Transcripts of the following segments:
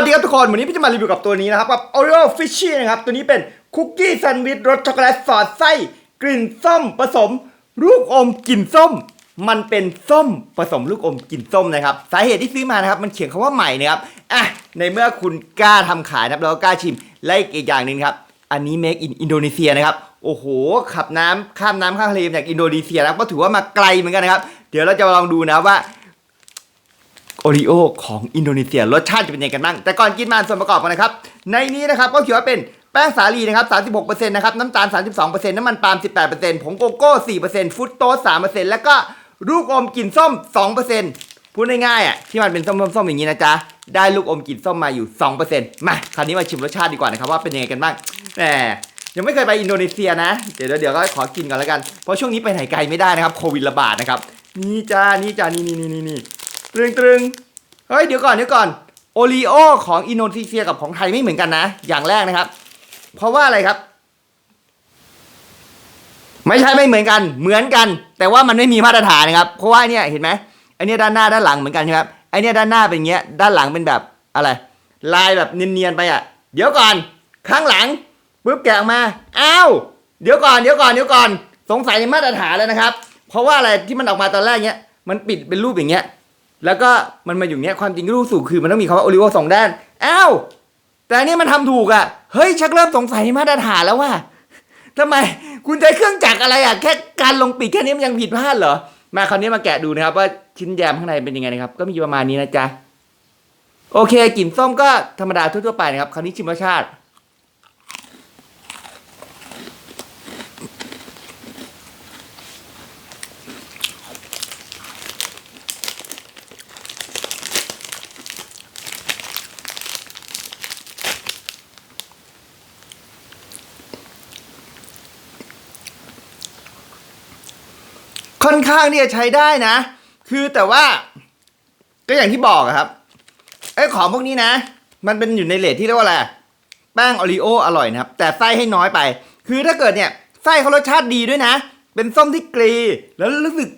วัสดีครับทุกคน วันนี้พี่จะมารีวิวกับตัวนี้นะครับกับ Oreo Fishy นะครับ ตัวนี้เป็นคุกกี้แซนด์วิชรสช็อกโกแลตสอดไส้ กลิ่นส้มผสม ลูกอมกลิ่นส้ม มันเป็นส้มผสมลูกอมกลิ่นส้มนะครับ สาเหตุที่ซื้อมานะครับ มันเขียนคำว่าใหม่นะครับอะในเมื่อคุณกล้าทำขายนะครับแล้วกล้าชิมและอีกอย่างหนึ่งครับอันนี้ make in อินโดนีเซียนะครับโอ้โห ขับน้ำข้ามน้ำข้ามทะเลมาจากอินโดนีเซียนะครับก็ถือว่ามาไกลเหมือนกันนะครับ เดี๋ยวเราจะลองดูนะว่า โอริโอของอินโดนีเซียรสชาติจะเป็นยังไงกันบ้าง แต่ก่อนกินมาส่วนประกอบกันนะครับ ในนี้นะครับก็เขียนว่าเป็นแป้งสาลีนะครับ 36%นะครับ น้ำตาล 32%น้ำมันปาล์ม 18%ผงโกโก้ 4%ฟุตโตส3%แล้วก็ลูกอมกลิ่นส้ม 2%พูดง่ายๆอะที่มันเป็นส้มๆๆอย่างนี้นะจ๊ะ ได้ลูกอมกลิ่นส้มมาอยู่ 2%มาคราวนี้มาชิมรสชาติดีกว่านะครับว่าเป็นยังไงกันบ้างแหมยังไม่เคยไปอินโดนีเซียนะ เดี๋ยวเดี๋ยวก็ขอกินก่อนแล้วกัน เพราะช่วงนี้ไปไหนไกลไม่ได้นะครับโควิดระบาดนะครับ นี่จ้า นี่จ้า นี่นี่นี่นี่ ตรึงตรึงเฮ้ยเดี๋ยวก่อนเดี๋ยวก่อนโอรีโอของอินโดนีเซียกับของไทยไม่เหมือนกันนะ อย่างแรกนะครับ เพราะว่าอะไรครับ ไม่ใช่ไม่เหมือนกันเหมือนกัน แต่ว่ามันไม่มีมาตรฐานนะครับ เพราะว่าเนี่ยเห็นไหมไอเนี่ยด้านหน้าด้านหลังเหมือนกันใช่ไหมครับไอเนี่ยด้านหน้าเป็นเงี้ยด้านหลังเป็นแบบอะไร ลายแบบเนียนๆไปอะ เดี๋ยวก่อนข้างหลังปุ๊บแกะออกมาอ้าวเดี๋ยวก่อนเดี๋ยวก่อนเดี๋ยวก่อน สงสัยในมาตรฐานแล้วนะครับ เพราะว่าอะไรที่มันออกมาตอนแรกเนี้ยมันปิดเป็นรูปอย่างเงี้ย แล้วก็มันมาอยู่เนี้ยความจริงรูปสูงคือมันต้องมีคำว่าโอริโอสองด้านอ้าวแต่อันนี้มันทำถูกอะเฮ้ยชักเริ่มสงสัยมาตรฐานแล้วว่าทำไมคุณใช้เครื่องจักรอะไรอะแค่การลงปิดแค่นี้มันยังผิดพลาดเหรอมาคราวนี้มาแกะดูนะครับ ว่าชิ้นแยมข้างในเป็นยังไงนะครับ ก็มีประมาณนี้นะจ๊ะโอเคกลิ่นส้มก็ธรรมดาทั่วๆไปนะครับคราวนี้ชิมรสชาติ ค่อนข้างที่จะใช้ได้นะ คือแต่ว่า ก็อย่างที่บอกครับไอ้ของพวกนี้นะ มันเป็นอยู่ในเลทที่เรียกว่าอะไรแป้งโอรีโออร่อยนะครับ แต่ไส้ให้น้อยไป คือถ้าเกิดเนี่ยไส้เขารสชาติดีด้วยนะ เป็นส้มที่กรี แล้วรู้สึก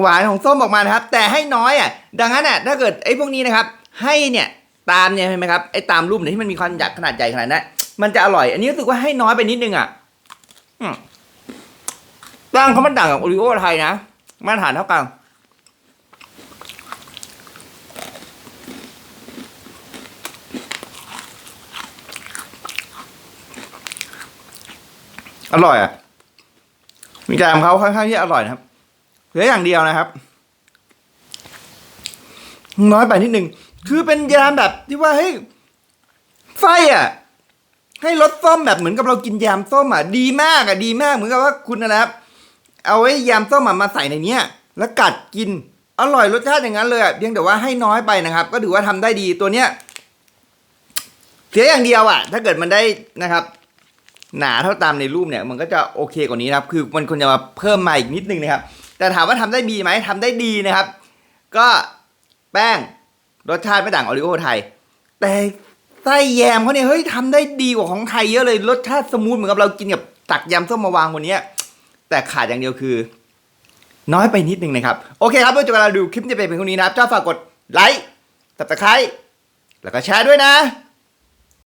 หวานของส้มออกมานะครับ แต่ให้น้อยอะ ดังนั้นอะถ้าเกิดไอ้พวกนี้นะครับ ให้เนี่ยตามเนี่ยเห็นไหมครับไอ้ตามรูปเนี่ยที่มันมีความใหญ่ขนาดใหญ่ขนาดนั้นมันจะอร่อย อันนี้รู้สึกว่าให้น้อยไปนิดนึงอะ ตั้งเขามันต่างกับโอริโอไทยนะ มาตรฐานเท่ากันอร่อยอะ มีแกมเขาค่อนข้างที่อร่อยนะครับ เหลืออย่างเดียวนะครับ น้อยไปนิดนึง คือเป็นยามแบบที่ว่าเฮ้ยไส้อะ ให้รสส้มแบบเหมือนกับเรากินยำส้มอะ ดีมากอะ ดีมากเหมือนกับว่าคุณนะครับ เอาไว้ยำส้มอะมาใส่ในเนี้ยแล้วกัดกินอร่อยรสชาติอย่างนั้นเลยอะเพียงแต่ว่าให้น้อยไปนะครับ ก็ถือว่าทำได้ดีตัวเนี้ยเสียอย่างเดียวอะถ้าเกิดมันได้นะครับ หนาเท่าตามในรูปเนี่ย มันก็จะโอเคกว่านี้นะครับคือมันควรจะมาเพิ่มมาอีกนิดนึงนะครับ แต่ถามว่าทำได้ดีไหมทำได้ดีนะครับ ก็แป้งรสชาติไม่ต่างออริโอไทย แต่ไส้แยมเขาเนี่ยเฮ้ยทำได้ดีกว่าของไทยเยอะเลยรสชาติสมูทเหมือนกับเรากินกับตักยำส้มมาวางบนเนี้ย แต่ขาดอย่างเดียวคือ น้อยไปนิดนึงนะครับ โอเคครับเพื่อจบเวลาดูคลิปจะเป็นเพียงเท่านี้นะครับถ้าฝากกดไลค์ติดต่อใครแล้วก็แชร์ด้วยนะ